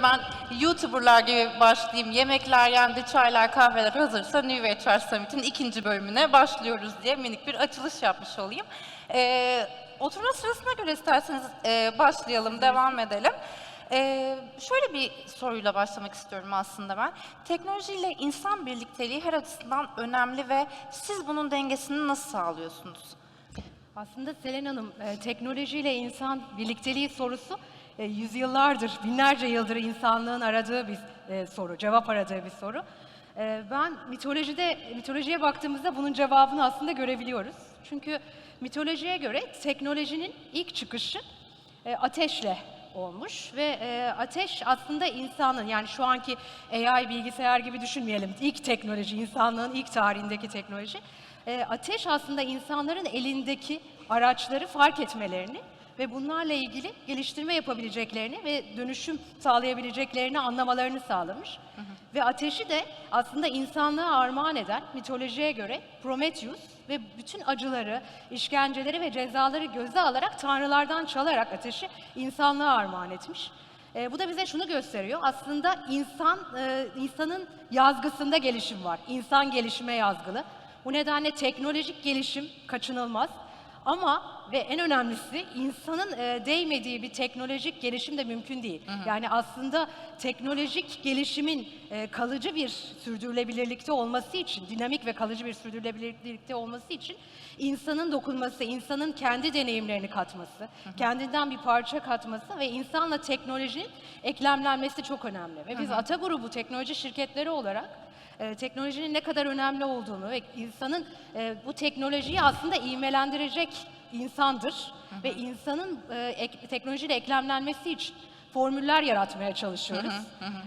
Ben YouTuber'lar gibi başlayayım. Yemekler yendi, çaylar, kahveler hazırsa New HR Summit'in ikinci bölümüne başlıyoruz diye minik bir açılış yapmış olayım. Ee, oturma sırasına göre isterseniz e, başlayalım, devam edelim. Ee, şöyle bir soruyla başlamak istiyorum aslında ben. Teknolojiyle insan birlikteliği her açısından önemli ve siz bunun dengesini nasıl sağlıyorsunuz? Aslında Selen Hanım, e, teknolojiyle insan birlikteliği sorusu e, yüzyıllardır, binlerce yıldır insanlığın aradığı bir e, soru, cevap aradığı bir soru. E, ben mitolojide, mitolojiye baktığımızda bunun cevabını aslında görebiliyoruz. Çünkü mitolojiye göre teknolojinin ilk çıkışı e, ateşle olmuş ve e, ateş aslında insanın yani şu anki AI bilgisayar gibi düşünmeyelim. İlk teknoloji, insanlığın ilk tarihindeki teknoloji. E, ateş aslında insanların elindeki araçları fark etmelerini ve bunlarla ilgili geliştirme yapabileceklerini ve dönüşüm sağlayabileceklerini anlamalarını sağlamış. Ve ateşi de aslında insanlığa armağan eden mitolojiye göre Prometheus ve bütün acıları, işkenceleri ve cezaları göze alarak tanrılardan çalarak ateşi insanlığa armağan etmiş. E, bu da bize şunu gösteriyor. Aslında insan e, insanın yazgısında gelişim var. İnsan gelişime yazgılı. Bu nedenle teknolojik gelişim kaçınılmaz. Ama ve en önemlisi insanın e, değmediği bir teknolojik gelişim de mümkün değil. Yani aslında teknolojik gelişimin e, kalıcı bir sürdürülebilirlikte olması için, dinamik ve kalıcı bir sürdürülebilirlikte olması için insanın dokunması, insanın kendi deneyimlerini katması, kendinden bir parça katması ve insanla teknolojinin eklemlenmesi çok önemli. Ve biz Ata grubu teknoloji şirketleri olarak e, teknolojinin ne kadar önemli olduğunu ve insanın e, bu teknolojiyi aslında ivmelendirecek insandır ve insanın e, ek- teknolojiyle eklemlenmesi için formüller yaratmaya çalışıyoruz.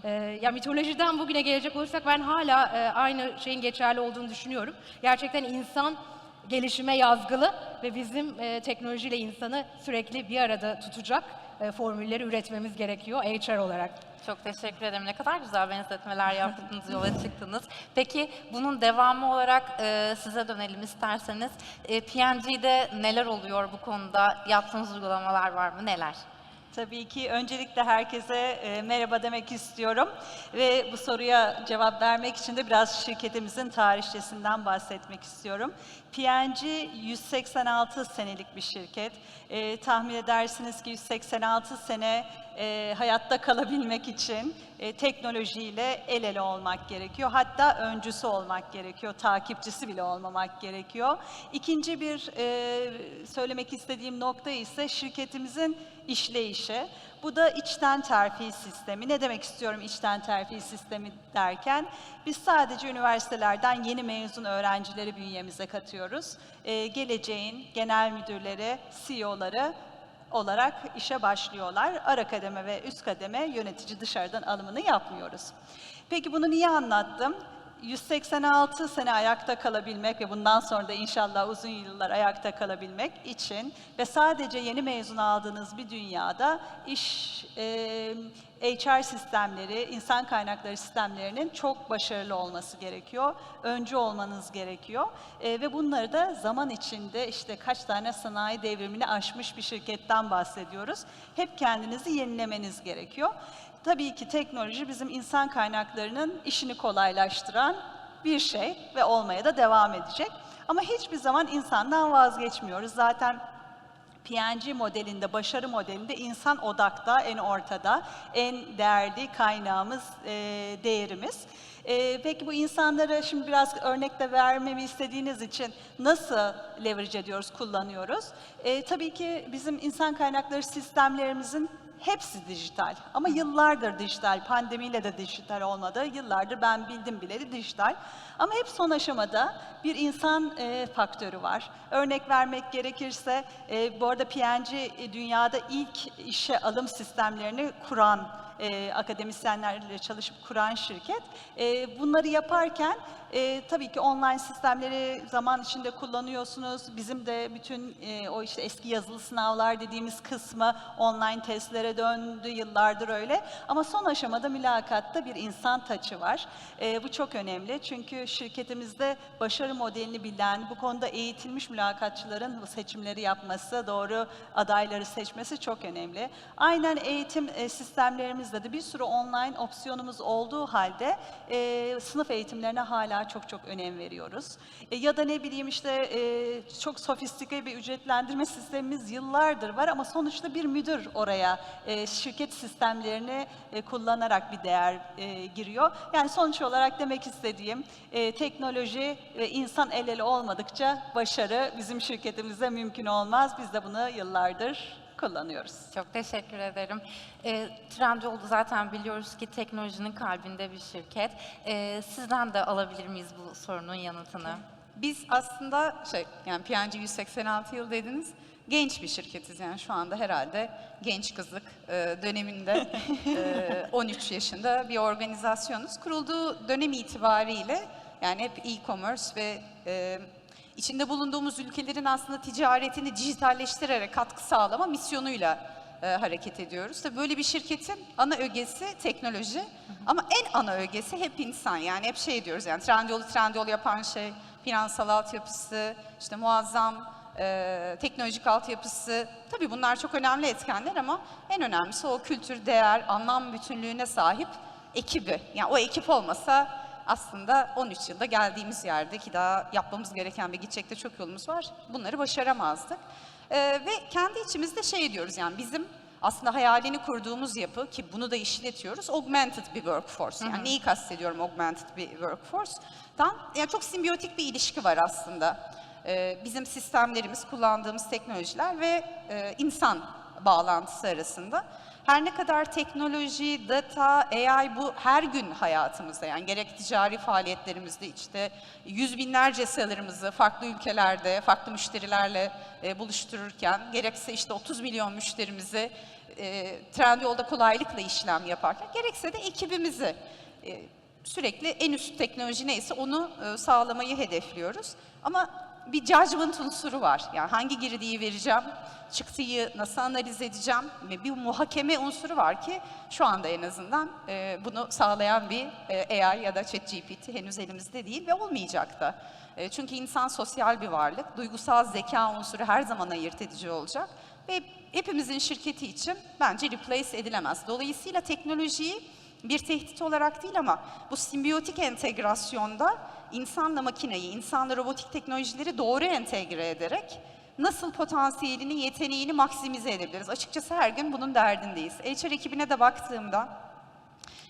E, ya mitolojiden bugüne gelecek olursak ben hala e, aynı şeyin geçerli olduğunu düşünüyorum. Gerçekten insan gelişime yazgılı ve bizim e, teknolojiyle insanı sürekli bir arada tutacak e, formülleri üretmemiz gerekiyor HR olarak. Çok teşekkür ederim. Ne kadar güzel benzetmeler yaptınız, yola çıktınız. Peki bunun devamı olarak e, size dönelim isterseniz. E, PNG'de neler oluyor bu konuda? Yaptığınız uygulamalar var mı? Neler? Tabii ki öncelikle herkese e, merhaba demek istiyorum ve bu soruya cevap vermek için de biraz şirketimizin tarihçesinden bahsetmek istiyorum. PNG 186 senelik bir şirket. E, tahmin edersiniz ki 186 sene e, hayatta kalabilmek için e, teknolojiyle el ele olmak gerekiyor. Hatta öncüsü olmak gerekiyor, takipçisi bile olmamak gerekiyor. İkinci bir e, söylemek istediğim nokta ise şirketimizin işleyişi. Bu da içten terfi sistemi. Ne demek istiyorum içten terfi sistemi derken? Biz sadece üniversitelerden yeni mezun öğrencileri bünyemize katıyoruz. Ee, geleceğin genel müdürleri, CEO'ları olarak işe başlıyorlar. Ara kademe ve üst kademe yönetici dışarıdan alımını yapmıyoruz. Peki bunu niye anlattım? 186 sene ayakta kalabilmek ve bundan sonra da inşallah uzun yıllar ayakta kalabilmek için ve sadece yeni mezun aldığınız bir dünyada iş e, HR sistemleri, insan kaynakları sistemlerinin çok başarılı olması gerekiyor. Öncü olmanız gerekiyor. E, ve bunları da zaman içinde işte kaç tane sanayi devrimini aşmış bir şirketten bahsediyoruz. Hep kendinizi yenilemeniz gerekiyor. Tabii ki teknoloji bizim insan kaynaklarının işini kolaylaştıran bir şey ve olmaya da devam edecek. Ama hiçbir zaman insandan vazgeçmiyoruz. Zaten PNG modelinde, başarı modelinde insan odakta, en ortada, en değerli kaynağımız, e, değerimiz. E, peki bu insanlara şimdi biraz örnek de vermemi istediğiniz için nasıl leverage ediyoruz, kullanıyoruz? E, tabii ki bizim insan kaynakları sistemlerimizin Hepsi dijital ama yıllardır dijital, pandemiyle de dijital olmadı. Yıllardır ben bildim bileli dijital. Ama hep son aşamada bir insan e, faktörü var. Örnek vermek gerekirse, e, bu arada PNG e, dünyada ilk işe alım sistemlerini kuran, e, akademisyenlerle çalışıp kuran şirket. E, bunları yaparken E, tabii ki online sistemleri zaman içinde kullanıyorsunuz. Bizim de bütün e, o işte eski yazılı sınavlar dediğimiz kısmı online testlere döndü yıllardır öyle. Ama son aşamada mülakatta bir insan taçı var. E, bu çok önemli çünkü şirketimizde başarı modelini bilen, bu konuda eğitilmiş mülakatçıların bu seçimleri yapması, doğru adayları seçmesi çok önemli. Aynen eğitim e, sistemlerimizde de bir sürü online opsiyonumuz olduğu halde e, sınıf eğitimlerine hala çok çok önem veriyoruz. E, ya da ne bileyim işte e, çok sofistike bir ücretlendirme sistemimiz yıllardır var ama sonuçta bir müdür oraya e, şirket sistemlerini e, kullanarak bir değer e, giriyor. Yani sonuç olarak demek istediğim e, teknoloji ve insan el ele olmadıkça başarı bizim şirketimizde mümkün olmaz. Biz de bunu yıllardır kullanıyoruz. Çok teşekkür ederim. E, Trendyol zaten biliyoruz ki teknolojinin kalbinde bir şirket. E, sizden de alabilir miyiz bu sorunun yanıtını? Biz aslında şey yani PNG 186 yıl dediniz. Genç bir şirketiz yani şu anda herhalde genç kızlık e, döneminde e, 13 yaşında bir organizasyonuz. Kurulduğu dönem itibariyle yani hep e-commerce ve e, içinde bulunduğumuz ülkelerin aslında ticaretini dijitalleştirerek katkı sağlama misyonuyla e, hareket ediyoruz. Tabii böyle bir şirketin ana ögesi teknoloji ama en ana ögesi hep insan. Yani hep şey diyoruz yani Trendyol'u Trendyol yapan şey finansal altyapısı, işte muazzam e, teknolojik altyapısı. Tabii bunlar çok önemli etkenler ama en önemlisi o kültür, değer, anlam bütünlüğüne sahip ekibi. Yani o ekip olmasa aslında 13 yılda geldiğimiz yerde ki daha yapmamız gereken ve gidecek de çok yolumuz var. Bunları başaramazdık. Ee, ve kendi içimizde şey diyoruz yani bizim aslında hayalini kurduğumuz yapı ki bunu da işletiyoruz augmented bir workforce. Yani neyi kastediyorum augmented bir workforce'dan? Yani çok simbiyotik bir ilişki var aslında. Ee, bizim sistemlerimiz, kullandığımız teknolojiler ve e, insan bağlantısı arasında. Her ne kadar teknoloji, data, AI bu her gün hayatımızda yani gerek ticari faaliyetlerimizde işte yüz binlerce seller'ımızı farklı ülkelerde, farklı müşterilerle e, buluştururken gerekse işte 30 milyon müşterimizi e, Trendyol'da kolaylıkla işlem yaparken gerekse de ekibimizi e, sürekli en üst teknoloji neyse onu e, sağlamayı hedefliyoruz. Ama bir judgment unsuru var. Yani hangi girdiği vereceğim, çıktıyı nasıl analiz edeceğim ve bir muhakeme unsuru var ki şu anda en azından e, bunu sağlayan bir e, AI ya da ChatGPT henüz elimizde değil ve olmayacak da. E, çünkü insan sosyal bir varlık, duygusal zeka unsuru her zaman ayırt edici olacak ve hepimizin şirketi için bence replace edilemez. Dolayısıyla teknolojiyi bir tehdit olarak değil ama bu simbiyotik entegrasyonda insanla makineyi, insanla robotik teknolojileri doğru entegre ederek nasıl potansiyelini, yeteneğini maksimize edebiliriz? Açıkçası her gün bunun derdindeyiz. HR ekibine de baktığımda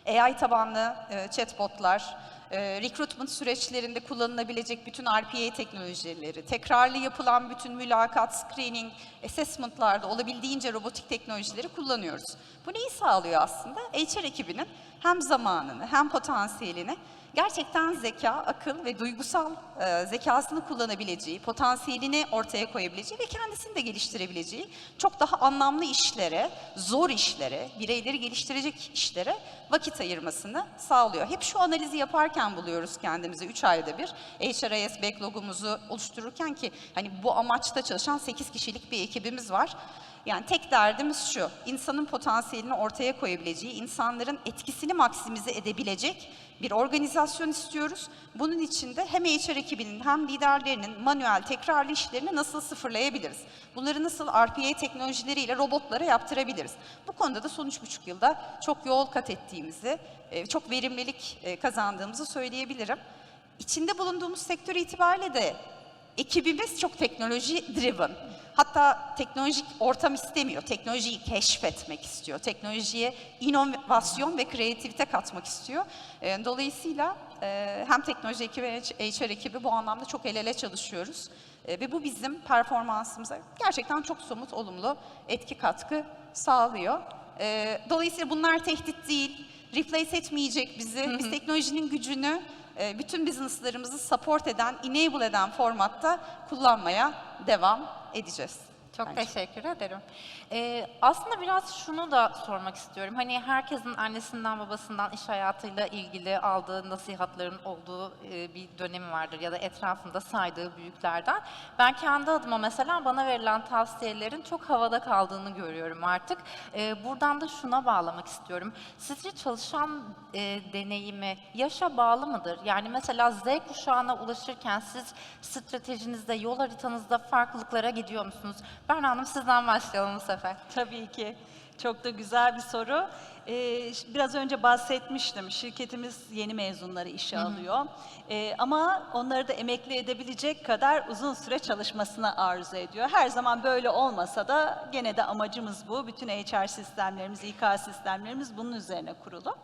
AI tabanlı e, chatbotlar, e, recruitment süreçlerinde kullanılabilecek bütün RPA teknolojileri, tekrarlı yapılan bütün mülakat, screening, assessment'larda olabildiğince robotik teknolojileri kullanıyoruz. Bu neyi sağlıyor aslında? HR ekibinin hem zamanını hem potansiyelini gerçekten zeka, akıl ve duygusal e, zekasını kullanabileceği, potansiyelini ortaya koyabileceği ve kendisini de geliştirebileceği çok daha anlamlı işlere, zor işlere, bireyleri geliştirecek işlere vakit ayırmasını sağlıyor. Hep şu analizi yaparken buluyoruz kendimizi 3 ayda bir. HRIS backlog'umuzu oluştururken ki hani bu amaçta çalışan 8 kişilik bir ekibimiz var. Yani tek derdimiz şu, insanın potansiyelini ortaya koyabileceği, insanların etkisini maksimize edebilecek bir organizasyon istiyoruz. Bunun için de hem HR ekibinin hem liderlerinin manuel tekrarlı işlerini nasıl sıfırlayabiliriz? Bunları nasıl RPA teknolojileriyle robotlara yaptırabiliriz? Bu konuda da son üç buçuk yılda çok yol kat ettiğimizi, e, çok verimlilik e, kazandığımızı söyleyebilirim. İçinde bulunduğumuz sektör itibariyle de ekibimiz çok teknoloji driven. Hatta teknolojik ortam istemiyor. Teknolojiyi keşfetmek istiyor. Teknolojiye inovasyon ve kreativite katmak istiyor. E, Dolayısıyla e, hem teknoloji ekibi hem HR ekibi bu anlamda çok el ele çalışıyoruz. E, Ve bu bizim performansımıza gerçekten çok somut, olumlu etki katkı sağlıyor. E, Dolayısıyla bunlar tehdit değil, replace etmeyecek bizi. Biz teknolojinin gücünü e, bütün businesslarımızı support eden, enable eden formatta kullanmaya devam edeceğiz. Çok bence. teşekkür ederim. Ee, aslında biraz şunu da sormak istiyorum. Hani herkesin annesinden babasından iş hayatıyla ilgili aldığı nasihatlerin olduğu e, bir dönemi vardır ya da etrafında saydığı büyüklerden. Ben kendi adıma mesela bana verilen tavsiyelerin çok havada kaldığını görüyorum artık. Ee, buradan da şuna bağlamak istiyorum. Sizce çalışan e, deneyimi yaşa bağlı mıdır? Yani mesela Z kuşağına ulaşırken siz stratejinizde, yol haritanızda farklılıklara gidiyor musunuz? Berna Hanım sizden başlayalım bu sefer. Tabii ki. Çok da güzel bir soru. Ee, biraz önce bahsetmiştim. Şirketimiz yeni mezunları işe alıyor. Ee, ama onları da emekli edebilecek kadar uzun süre çalışmasına arzu ediyor. Her zaman böyle olmasa da gene de amacımız bu. Bütün HR sistemlerimiz, İK sistemlerimiz bunun üzerine kurulu.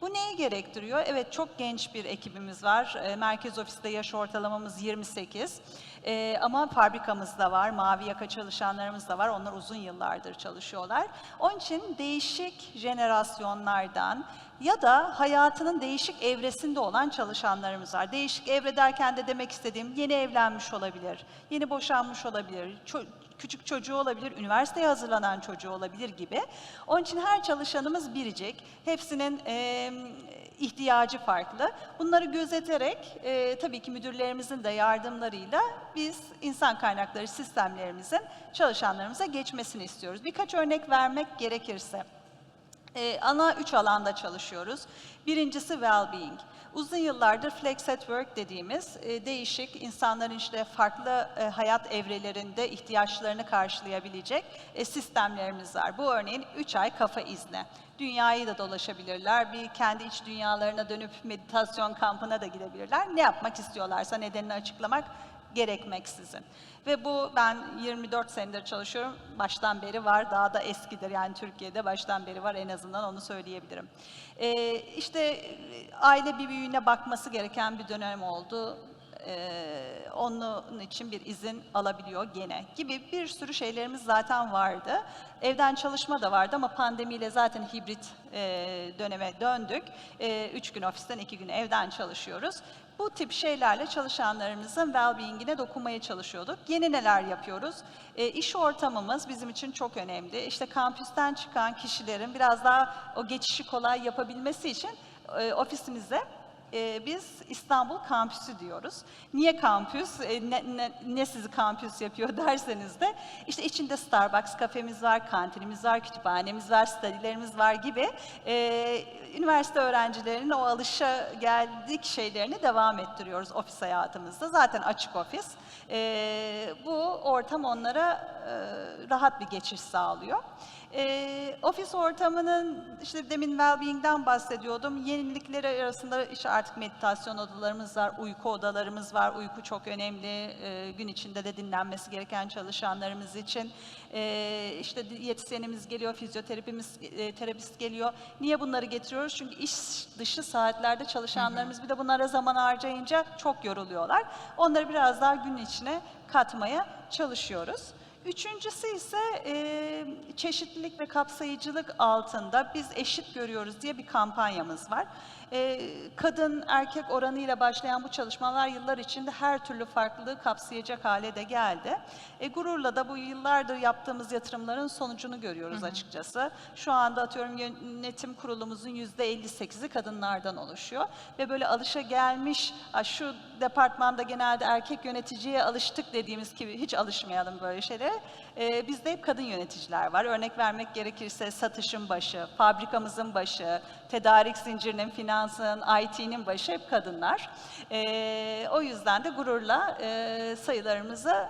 Bu neyi gerektiriyor? Evet çok genç bir ekibimiz var. Ee, Merkez ofiste yaş ortalamamız 28. Ee, ama fabrikamızda var, mavi yaka çalışanlarımız da var. Onlar uzun yıllardır çalışıyorlar. Onun için değişik jenerasyonlardan ya da hayatının değişik evresinde olan çalışanlarımız var. Değişik evre derken de demek istediğim yeni evlenmiş olabilir, yeni boşanmış olabilir, küçük çocuğu olabilir, üniversiteye hazırlanan çocuğu olabilir gibi. Onun için her çalışanımız biricik. Hepsinin eee, ihtiyacı farklı. Bunları gözeterek e, tabii ki müdürlerimizin de yardımlarıyla biz insan kaynakları sistemlerimizin çalışanlarımıza geçmesini istiyoruz. Birkaç örnek vermek gerekirse. Ee, ana üç alanda çalışıyoruz. Birincisi well-being. Uzun yıllardır flex at work dediğimiz e, değişik insanların işte farklı e, hayat evrelerinde ihtiyaçlarını karşılayabilecek e, sistemlerimiz var. Bu örneğin 3 ay kafa izni. Dünyayı da dolaşabilirler. Bir kendi iç dünyalarına dönüp meditasyon kampına da gidebilirler. Ne yapmak istiyorlarsa nedenini açıklamak gerekmeksizin. Ve bu ben 24 senedir çalışıyorum. Baştan beri var. Daha da eskidir. Yani Türkiye'de baştan beri var. En azından onu söyleyebilirim. Ee, işte aile bir büyüğüne bakması gereken bir dönem oldu. Ee, onun için bir izin alabiliyor gene gibi bir sürü şeylerimiz zaten vardı. Evden çalışma da vardı ama pandemiyle zaten hibrit e, döneme döndük. E, üç gün ofisten, iki gün evden çalışıyoruz. Bu tip şeylerle çalışanlarımızın well-being'ine dokunmaya çalışıyorduk. Yeni neler yapıyoruz? E, iş ortamımız bizim için çok önemli. İşte kampüsten çıkan kişilerin biraz daha o geçişi kolay yapabilmesi için e, ofisimize e, biz İstanbul kampüsü diyoruz. Niye kampüs? E, ne, ne, ne sizi kampüs yapıyor derseniz de işte içinde Starbucks kafemiz var, kantinimiz var, kütüphanemiz var, studilerimiz var gibi e, üniversite öğrencilerinin o alışa geldik şeylerini devam ettiriyoruz ofis hayatımızda. Zaten açık ofis. E, bu ortam onlara e, rahat bir geçiş sağlıyor. E, ofis ortamının işte demin well-being'den bahsediyordum. Yenilikleri arasında işte artık meditasyon odalarımız var, uyku odalarımız var. Uyku çok önemli. E, gün içinde de dinlenmesi gereken çalışanlarımız için. E, işte diyetisyenimiz geliyor, fizyoterapimiz, e, terapist geliyor. Niye bunları getiriyoruz? Çünkü iş dışı saatlerde çalışanlarımız bir de bunlara zaman harcayınca çok yoruluyorlar. Onları biraz daha gün içine katmaya çalışıyoruz. Üçüncüsü ise e, çeşitlilik ve kapsayıcılık altında biz eşit görüyoruz diye bir kampanyamız var. E, kadın erkek oranıyla başlayan bu çalışmalar yıllar içinde her türlü farklılığı kapsayacak hale de geldi. E, gururla da bu yıllardır yaptığımız yatırımların sonucunu görüyoruz açıkçası. Şu anda atıyorum yönetim kurulumuzun yüzde 58'i kadınlardan oluşuyor ve böyle alışa gelmiş "Aa, şu departmanda genelde erkek yöneticiye alıştık dediğimiz gibi hiç alışmayalım böyle şeylere. Ee, bizde hep kadın yöneticiler var. Örnek vermek gerekirse satışın başı, fabrikamızın başı, tedarik zincirinin, finansın, IT'nin başı hep kadınlar. Ee, o yüzden de gururla e, sayılarımızı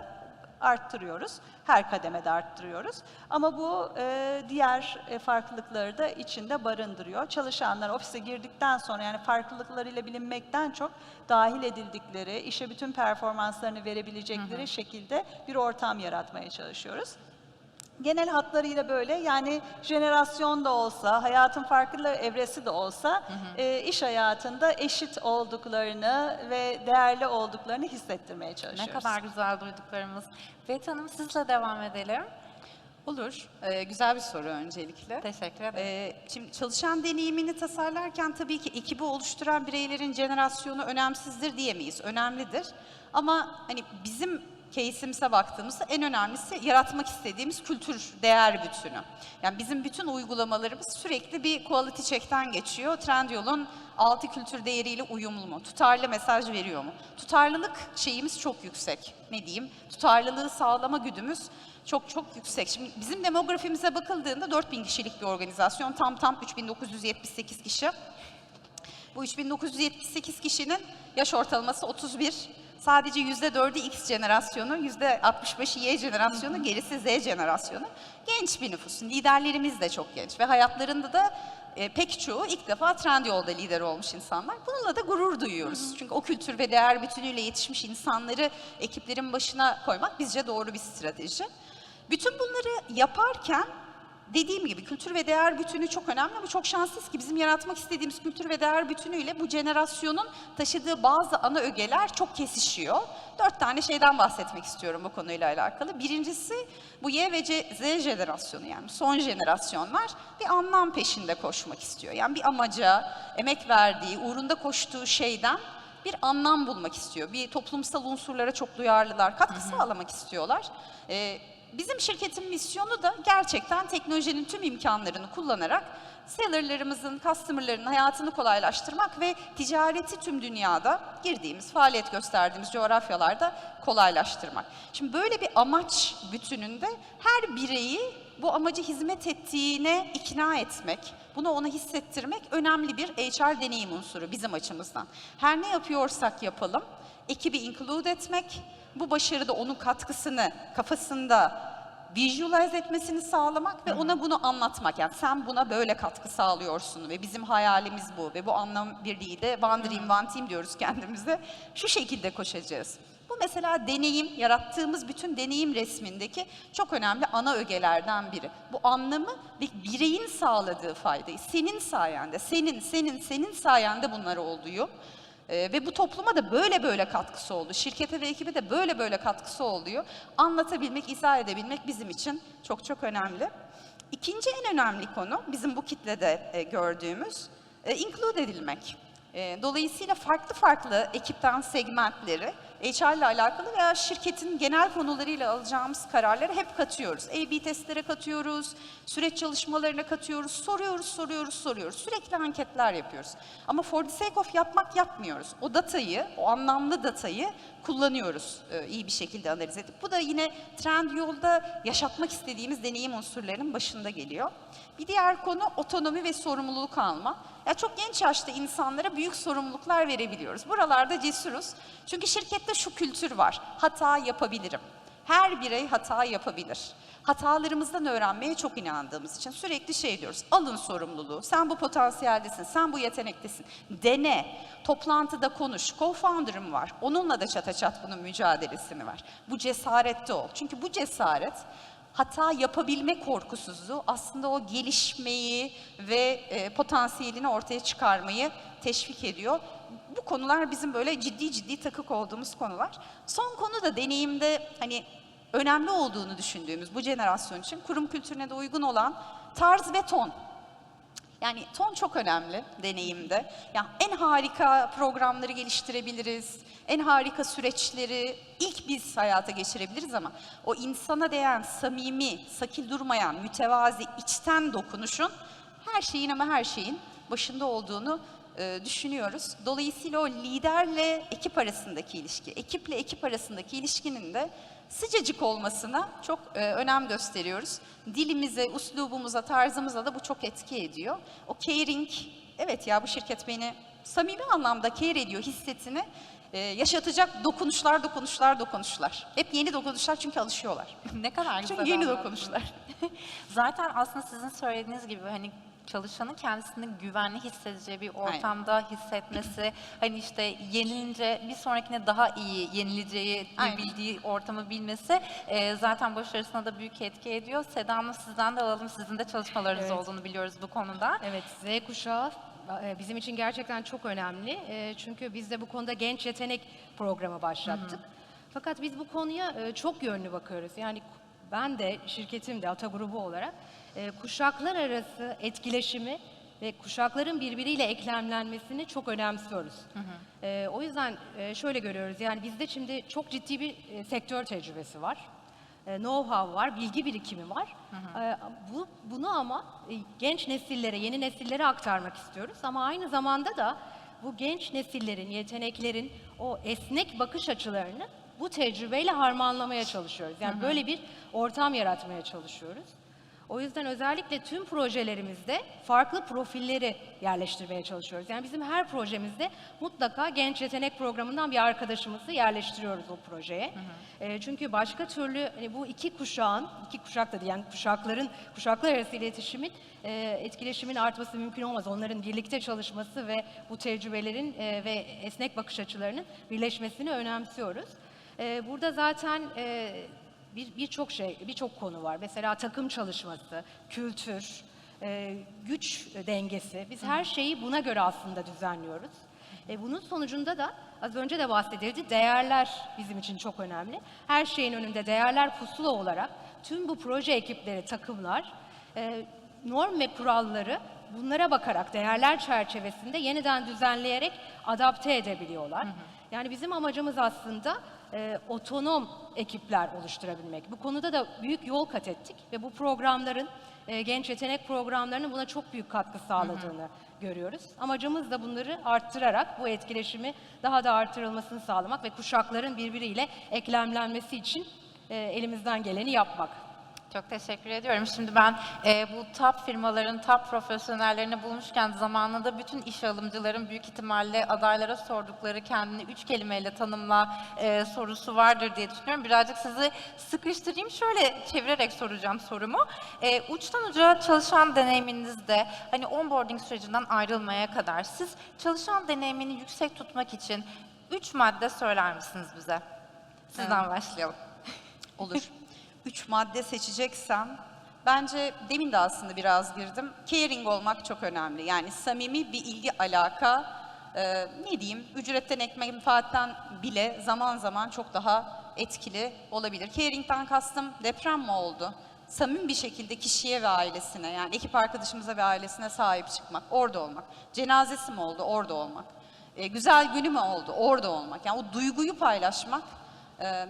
arttırıyoruz. Her kademede arttırıyoruz. Ama bu e, diğer e, farklılıkları da içinde barındırıyor. Çalışanlar ofise girdikten sonra yani farklılıklarıyla bilinmekten çok dahil edildikleri, işe bütün performanslarını verebilecekleri şekilde bir ortam yaratmaya çalışıyoruz. Genel hatlarıyla böyle yani jenerasyon da olsa, hayatın farklı evresi de olsa e, iş hayatında eşit olduklarını ve değerli olduklarını hissettirmeye Ne çalışıyoruz. kadar güzel duyduklarımız. Bet Hanım sizle devam edelim. Olur. Ee, güzel bir soru öncelikle. Teşekkür ederim. Ee, şimdi çalışan deneyimini tasarlarken tabii ki ekibi oluşturan bireylerin jenerasyonu önemsizdir diyemeyiz. Önemlidir. Ama hani bizim case'imize baktığımızda en önemlisi yaratmak istediğimiz kültür değer bütünü. Yani bizim bütün uygulamalarımız sürekli bir quality check'ten geçiyor. Trendyol'un altı kültür değeriyle uyumlu mu? Tutarlı mesaj veriyor mu? Tutarlılık şeyimiz çok yüksek. Ne diyeyim? Tutarlılığı sağlama güdümüz çok çok yüksek. Şimdi bizim demografimize bakıldığında 4000 kişilik bir organizasyon. Tam tam 3978 kişi. Bu 3978 kişinin yaş ortalaması 31. Sadece %4'ü X jenerasyonu, %65'i Y jenerasyonu, gerisi Z jenerasyonu. Genç bir nüfus. Liderlerimiz de çok genç ve hayatlarında da e, pek çoğu ilk defa Trendyol'da lider olmuş insanlar. Bununla da gurur duyuyoruz. Çünkü o kültür ve değer bütünüyle yetişmiş insanları ekiplerin başına koymak bizce doğru bir strateji. Bütün bunları yaparken dediğim gibi kültür ve değer bütünü çok önemli ama çok şanslıyız ki bizim yaratmak istediğimiz kültür ve değer bütünüyle bu jenerasyonun taşıdığı bazı ana ögeler çok kesişiyor. Dört tane şeyden bahsetmek istiyorum bu konuyla alakalı. Birincisi bu Y ve C, Z jenerasyonu yani son jenerasyonlar bir anlam peşinde koşmak istiyor. Yani bir amaca, emek verdiği, uğrunda koştuğu şeyden bir anlam bulmak istiyor. Bir toplumsal unsurlara çok duyarlılar, katkı sağlamak istiyorlar. Ee, bizim şirketin misyonu da gerçekten teknolojinin tüm imkanlarını kullanarak sellerlarımızın, customerların hayatını kolaylaştırmak ve ticareti tüm dünyada girdiğimiz, faaliyet gösterdiğimiz coğrafyalarda kolaylaştırmak. Şimdi böyle bir amaç bütününde her bireyi bu amacı hizmet ettiğine ikna etmek, bunu ona hissettirmek önemli bir HR deneyim unsuru bizim açımızdan. Her ne yapıyorsak yapalım, ekibi include etmek, bu başarıda onun katkısını kafasında visualize etmesini sağlamak ve ona bunu anlatmak. Yani sen buna böyle katkı sağlıyorsun ve bizim hayalimiz bu ve bu anlam birliği de one dream one team diyoruz kendimize. Şu şekilde koşacağız. Bu mesela deneyim, yarattığımız bütün deneyim resmindeki çok önemli ana ögelerden biri. Bu anlamı ve bireyin sağladığı faydayı, senin sayende, senin, senin, senin sayende bunlar oluyor. Ee, ve bu topluma da böyle böyle katkısı oldu. Şirkete ve ekibe de böyle böyle katkısı oluyor. Anlatabilmek, izah edebilmek bizim için çok çok önemli. İkinci en önemli konu bizim bu kitlede e, gördüğümüz e, include edilmek. E, dolayısıyla farklı farklı ekipten segmentleri HR ile alakalı veya şirketin genel konularıyla alacağımız kararları hep katıyoruz. A-B testlere katıyoruz, süreç çalışmalarına katıyoruz, soruyoruz, soruyoruz, soruyoruz. Sürekli anketler yapıyoruz. Ama for the sake of yapmak yapmıyoruz. O datayı, o anlamlı datayı kullanıyoruz e, iyi bir şekilde analiz edip. Bu da yine Trendyol'da yaşatmak istediğimiz deneyim unsurlarının başında geliyor. Bir diğer konu otonomi ve sorumluluk alma. Ya çok genç yaşta insanlara büyük sorumluluklar verebiliyoruz. Buralarda cesuruz. Çünkü şirkette şu kültür var. Hata yapabilirim. Her birey hata yapabilir. Hatalarımızdan öğrenmeye çok inandığımız için sürekli şey diyoruz. Alın sorumluluğu. Sen bu potansiyeldesin, sen bu yetenektesin. Dene. Toplantıda konuş. Co-founder'ım var. Onunla da çata çat bunun mücadelesini var. Bu cesarette ol. Çünkü bu cesaret hata yapabilme korkusuzluğu aslında o gelişmeyi ve e, potansiyelini ortaya çıkarmayı teşvik ediyor. Bu konular bizim böyle ciddi ciddi takık olduğumuz konular. Son konu da deneyimde hani önemli olduğunu düşündüğümüz bu jenerasyon için kurum kültürüne de uygun olan tarz ve ton. Yani ton çok önemli deneyimde. Yani en harika programları geliştirebiliriz, en harika süreçleri ilk biz hayata geçirebiliriz ama o insana değen, samimi, sakil durmayan, mütevazi, içten dokunuşun her şeyin ama her şeyin başında olduğunu e, düşünüyoruz. Dolayısıyla o liderle ekip arasındaki ilişki, ekiple ekip arasındaki ilişkinin de sıcacık olmasına çok e, önem gösteriyoruz. Dilimize, uslubumuza, tarzımıza da bu çok etki ediyor. O caring, evet ya bu şirket beni samimi anlamda care ediyor hissetini e, yaşatacak dokunuşlar, dokunuşlar, dokunuşlar. Hep yeni dokunuşlar çünkü alışıyorlar. ne kadar güzel. Çünkü yeni anlattın. dokunuşlar. Zaten aslında sizin söylediğiniz gibi hani çalışanın kendisini güvenli hissedeceği bir ortamda hissetmesi, hani işte yenilince bir sonrakine daha iyi yenileceği Aynen. bildiği ortamı bilmesi e, zaten başarısına da büyük etki ediyor. Seda Hanım sizden de alalım. Sizin de çalışmalarınız Evet. olduğunu biliyoruz bu konuda. Evet, Z kuşağı e, bizim için gerçekten çok önemli. E, Çünkü biz de bu konuda genç yetenek programı başlattık. Fakat biz bu konuya e, çok yönlü bakıyoruz. Yani ben de şirketim de Ata Grubu olarak e, kuşaklar arası etkileşimi ve kuşakların birbiriyle eklemlenmesini çok önemsiyoruz. Ee, o yüzden e, şöyle görüyoruz yani bizde şimdi çok ciddi bir e, sektör tecrübesi var. E, know-how var, bilgi birikimi var. E, bu, bunu ama e, genç nesillere, yeni nesillere aktarmak istiyoruz. Ama aynı zamanda da bu genç nesillerin, yeteneklerin o esnek bakış açılarını bu tecrübeyle harmanlamaya çalışıyoruz. Yani böyle bir ortam yaratmaya çalışıyoruz. O yüzden özellikle tüm projelerimizde farklı profilleri yerleştirmeye çalışıyoruz. Yani bizim her projemizde mutlaka genç yetenek programından bir arkadaşımızı yerleştiriyoruz o projeye. Ee, çünkü başka türlü hani bu iki kuşağın, iki kuşak da değil, yani kuşakların, kuşaklar arası iletişimin, e, etkileşimin artması mümkün olmaz. Onların birlikte çalışması ve bu tecrübelerin e, ve esnek bakış açılarının birleşmesini önemsiyoruz. E, burada zaten e, bir birçok şey, birçok konu var. Mesela takım çalışması, kültür, e, güç dengesi. Biz her şeyi buna göre aslında düzenliyoruz. E, bunun sonucunda da az önce de bahsedildi, değerler bizim için çok önemli. Her şeyin önünde değerler pusula olarak tüm bu proje ekipleri, takımlar e, norm ve kuralları bunlara bakarak değerler çerçevesinde yeniden düzenleyerek adapte edebiliyorlar. Yani bizim amacımız aslında e, otonom ekipler oluşturabilmek. Bu konuda da büyük yol kat ettik ve bu programların, e, genç yetenek programlarının buna çok büyük katkı sağladığını görüyoruz. Amacımız da bunları arttırarak bu etkileşimi daha da artırılmasını sağlamak ve kuşakların birbiriyle eklemlenmesi için e, elimizden geleni yapmak. Çok teşekkür ediyorum. Şimdi ben e, bu top firmaların, top profesyonellerini bulmuşken zamanında bütün iş alımcıların büyük ihtimalle adaylara sordukları kendini üç kelimeyle tanımla e, sorusu vardır diye düşünüyorum. Birazcık sizi sıkıştırayım. Şöyle çevirerek soracağım sorumu. E, uçtan uca çalışan deneyiminizde hani onboarding sürecinden ayrılmaya kadar siz çalışan deneyimini yüksek tutmak için üç madde söyler misiniz bize? Sizden başlayalım. Olur. Üç madde seçeceksem bence demin de aslında biraz girdim. Caring olmak çok önemli. Yani samimi bir ilgi alaka e, ne diyeyim ücretten ekmek menfaatten bile zaman zaman çok daha etkili olabilir. Caring'den kastım deprem mi oldu? Samimi bir şekilde kişiye ve ailesine yani ekip arkadaşımıza ve ailesine sahip çıkmak, orada olmak. Cenazesi mi oldu? Orada olmak. E, güzel günü mü oldu? Orada olmak. Yani o duyguyu paylaşmak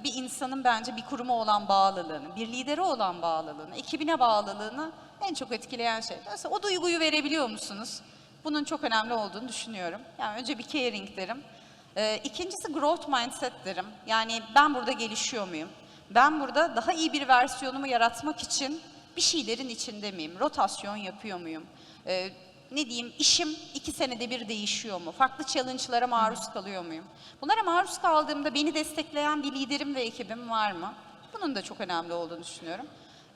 bir insanın bence bir kuruma olan bağlılığını, bir lidere olan bağlılığını, ekibine bağlılığını en çok etkileyen şey. Mesela o duyguyu verebiliyor musunuz? Bunun çok önemli olduğunu düşünüyorum. Yani önce bir caring derim. E, İkincisi growth mindset derim. Yani ben burada gelişiyor muyum? Ben burada daha iyi bir versiyonumu yaratmak için bir şeylerin içinde miyim? Rotasyon yapıyor muyum? E, ne diyeyim işim iki senede bir değişiyor mu? Farklı challenge'lara maruz kalıyor muyum? Bunlara maruz kaldığımda beni destekleyen bir liderim ve ekibim var mı? Bunun da çok önemli olduğunu düşünüyorum.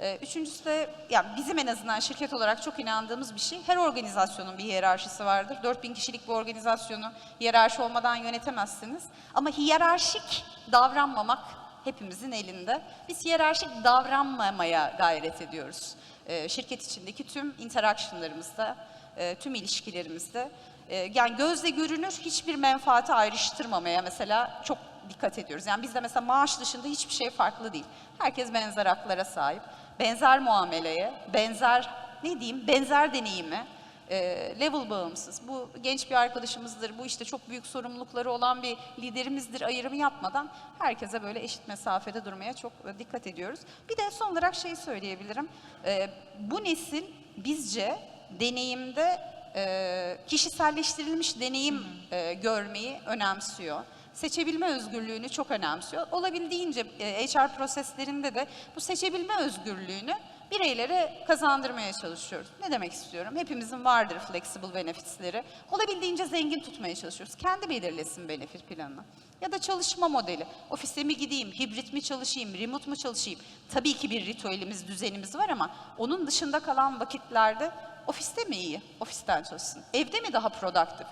Ee, Üçüncüsü de yani bizim en azından şirket olarak çok inandığımız bir şey. Her organizasyonun bir hiyerarşisi vardır. 4000 kişilik bir organizasyonu hiyerarşi olmadan yönetemezsiniz. Ama hiyerarşik davranmamak hepimizin elinde. Biz hiyerarşik davranmamaya gayret ediyoruz. Ee, şirket içindeki tüm interactionlarımızda, e, tüm ilişkilerimizde. E, yani gözle görünür hiçbir menfaati ayrıştırmamaya mesela çok dikkat ediyoruz. Yani bizde mesela maaş dışında hiçbir şey farklı değil. Herkes benzer haklara sahip, benzer muameleye, benzer ne diyeyim, benzer deneyimi, e, level bağımsız. Bu genç bir arkadaşımızdır, bu işte çok büyük sorumlulukları olan bir liderimizdir ayrımı yapmadan herkese böyle eşit mesafede durmaya çok dikkat ediyoruz. Bir de son olarak şey söyleyebilirim. Bu nesil bizce deneyimde e, kişiselleştirilmiş deneyim e, görmeyi önemsiyor. Seçebilme özgürlüğünü çok önemsiyor. Olabildiğince e, HR proseslerinde de bu seçebilme özgürlüğünü bireylere kazandırmaya çalışıyoruz. Ne demek istiyorum? Hepimizin vardır flexible benefitsleri. Olabildiğince zengin tutmaya çalışıyoruz. Kendi belirlesin benefit planını. Ya da çalışma modeli. Ofise mi gideyim, hibrit mi çalışayım, remote mu çalışayım? Tabii ki bir ritüelimiz, düzenimiz var ama onun dışında kalan vakitlerde ofiste mi iyi? Ofisten çalışsın. Evde mi daha productive?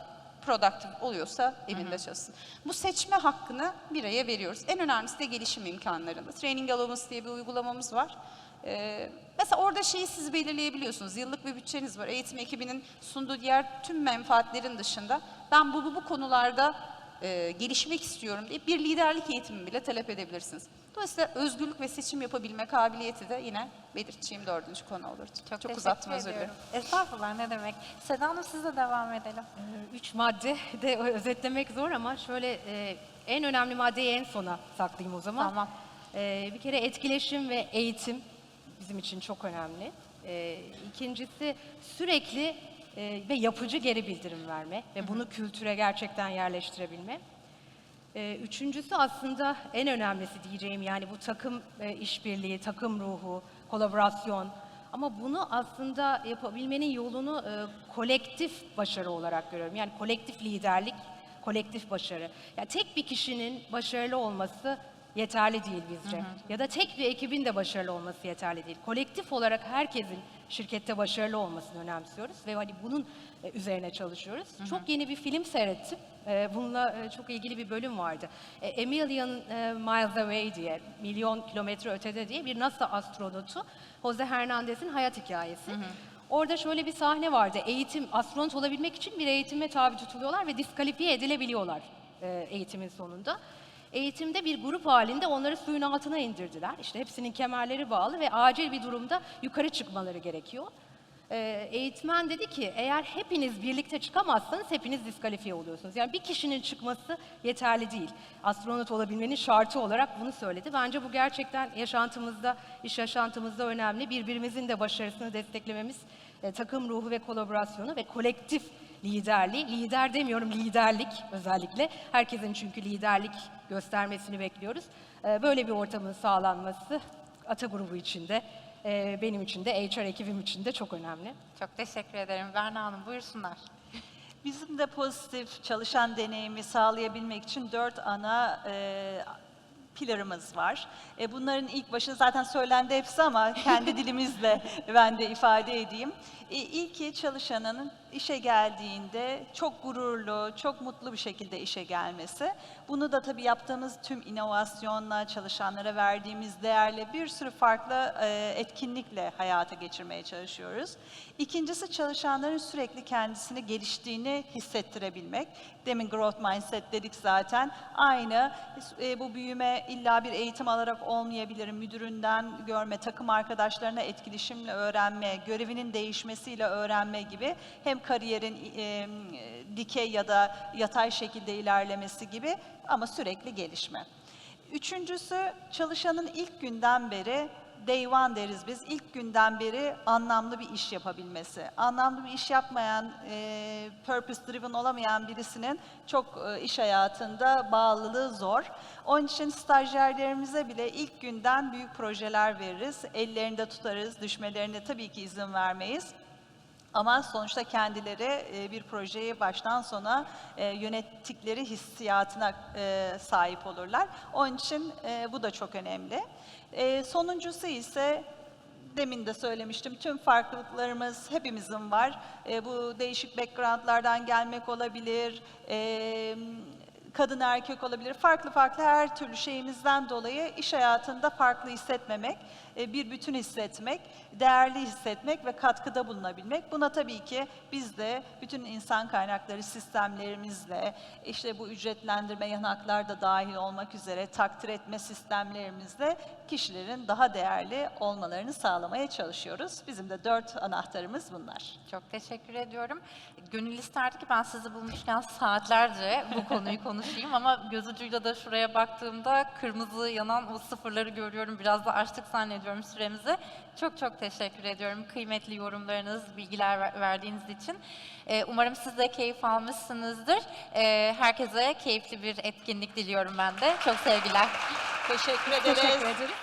Productive oluyorsa evinde çalışsın. Bu seçme hakkını bireye veriyoruz. En önemlisi de gelişim imkanlarında. Training Allowance diye bir uygulamamız var. Ee, mesela orada şeyi siz belirleyebiliyorsunuz. Yıllık bir bütçeniz var. Eğitim ekibinin sunduğu diğer tüm menfaatlerin dışında ben bu, bu, bu konularda e, gelişmek istiyorum diye bir liderlik eğitimi bile talep edebilirsiniz. Dolayısıyla özgürlük ve seçim yapabilme kabiliyeti de yine belirteceğim dördüncü konu olurdu. Çok, teşekkür uzattım özür dilerim. Estağfurullah ne demek. Seda Hanım sizle devam edelim. Ee, Üç madde de özetlemek zor ama şöyle e, en önemli maddeyi en sona saklayayım o zaman. Tamam. Ee, bir kere etkileşim ve eğitim bizim için çok önemli. Ee, ikincisi sürekli e, ve yapıcı geri bildirim verme ve bunu kültüre gerçekten yerleştirebilme. Ee, Üçüncüsü aslında en önemlisi diyeceğim yani bu takım e, işbirliği, takım ruhu, kolaborasyon. Ama bunu aslında yapabilmenin yolunu e, kolektif başarı olarak görüyorum. Yani kolektif liderlik, kolektif başarı. Yani tek bir kişinin başarılı olması yeterli değil bizce. Ya da tek bir ekibin de başarılı olması yeterli değil. Kolektif olarak herkesin şirkette başarılı olmasını önemsiyoruz ve hani bunun e, üzerine çalışıyoruz. Çok yeni bir film seyrettim. E, Bununla e, çok ilgili bir bölüm vardı. E, A Million e, Miles Away diye, milyon kilometre ötede diye bir NASA astronotu Jose Hernandez'in hayat hikayesi. Orada şöyle bir sahne vardı. Eğitim, astronot olabilmek için bir eğitime tabi tutuluyorlar ve diskalifiye edilebiliyorlar e, eğitimin sonunda. Eğitimde bir grup halinde onları suyun altına indirdiler. İşte hepsinin kemerleri bağlı ve acil bir durumda yukarı çıkmaları gerekiyor. Ee, eğitmen dedi ki eğer hepiniz birlikte çıkamazsanız hepiniz diskalifiye oluyorsunuz. Yani bir kişinin çıkması yeterli değil. Astronot olabilmenin şartı olarak bunu söyledi. Bence bu gerçekten yaşantımızda, iş yaşantımızda önemli. Birbirimizin de başarısını desteklememiz, e, takım ruhu ve kolaborasyonu ve kolektif liderliği. Lider demiyorum, liderlik özellikle. Herkesin çünkü liderlik göstermesini bekliyoruz. Ee, böyle bir ortamın sağlanması Ata grubu içinde, e, benim için de, HR ekibim için de çok önemli. Çok teşekkür ederim. Berna Hanım buyursunlar. Bizim de pozitif çalışan deneyimi sağlayabilmek için dört ana e, pillarımız var. E, bunların ilk başı zaten söylendi hepsi ama kendi dilimizle ben de ifade edeyim. E, ilki çalışanın işe geldiğinde çok gururlu, çok mutlu bir şekilde işe gelmesi. Bunu da tabii yaptığımız tüm inovasyonla, çalışanlara verdiğimiz değerle bir sürü farklı e, etkinlikle hayata geçirmeye çalışıyoruz. İkincisi çalışanların sürekli kendisini geliştiğini hissettirebilmek. Demin growth mindset dedik zaten. Aynı e, bu büyüme illa bir eğitim alarak olmayabilir. Müdüründen görme, takım arkadaşlarına etkileşimle öğrenme, görevinin değişmesiyle öğrenme gibi hem kariyerin e, dikey ya da yatay şekilde ilerlemesi gibi ama sürekli gelişme. Üçüncüsü çalışanın ilk günden beri day one deriz biz. İlk günden beri anlamlı bir iş yapabilmesi. Anlamlı bir iş yapmayan, e, purpose driven olamayan birisinin çok e, iş hayatında bağlılığı zor. Onun için stajyerlerimize bile ilk günden büyük projeler veririz. Ellerinde tutarız, düşmelerine tabii ki izin vermeyiz. Ama sonuçta kendileri e, bir projeyi baştan sona e, yönettikleri hissiyatına e, sahip olurlar. Onun için e, bu da çok önemli. E, sonuncusu ise demin de söylemiştim tüm farklılıklarımız hepimizin var. E, bu değişik backgroundlardan gelmek olabilir. E, kadın erkek olabilir. Farklı farklı her türlü şeyimizden dolayı iş hayatında farklı hissetmemek, bir bütün hissetmek, değerli hissetmek ve katkıda bulunabilmek. Buna tabii ki biz de bütün insan kaynakları sistemlerimizle, işte bu ücretlendirme yanaklar da dahil olmak üzere takdir etme sistemlerimizle kişilerin daha değerli olmalarını sağlamaya çalışıyoruz. Bizim de dört anahtarımız bunlar. Çok teşekkür ediyorum. Gönül isterdi ki ben sizi bulmuşken saatlerce bu konuyu konuşayım ama göz ucuyla da şuraya baktığımda kırmızı yanan o sıfırları görüyorum. Biraz da açtık zannediyorum süremizi. Çok çok teşekkür ediyorum kıymetli yorumlarınız, bilgiler ver- verdiğiniz için. Ee, umarım siz de keyif almışsınızdır. Ee, herkese keyifli bir etkinlik diliyorum ben de. Çok sevgiler. Teşekkür ederiz. Teşekkür ederim.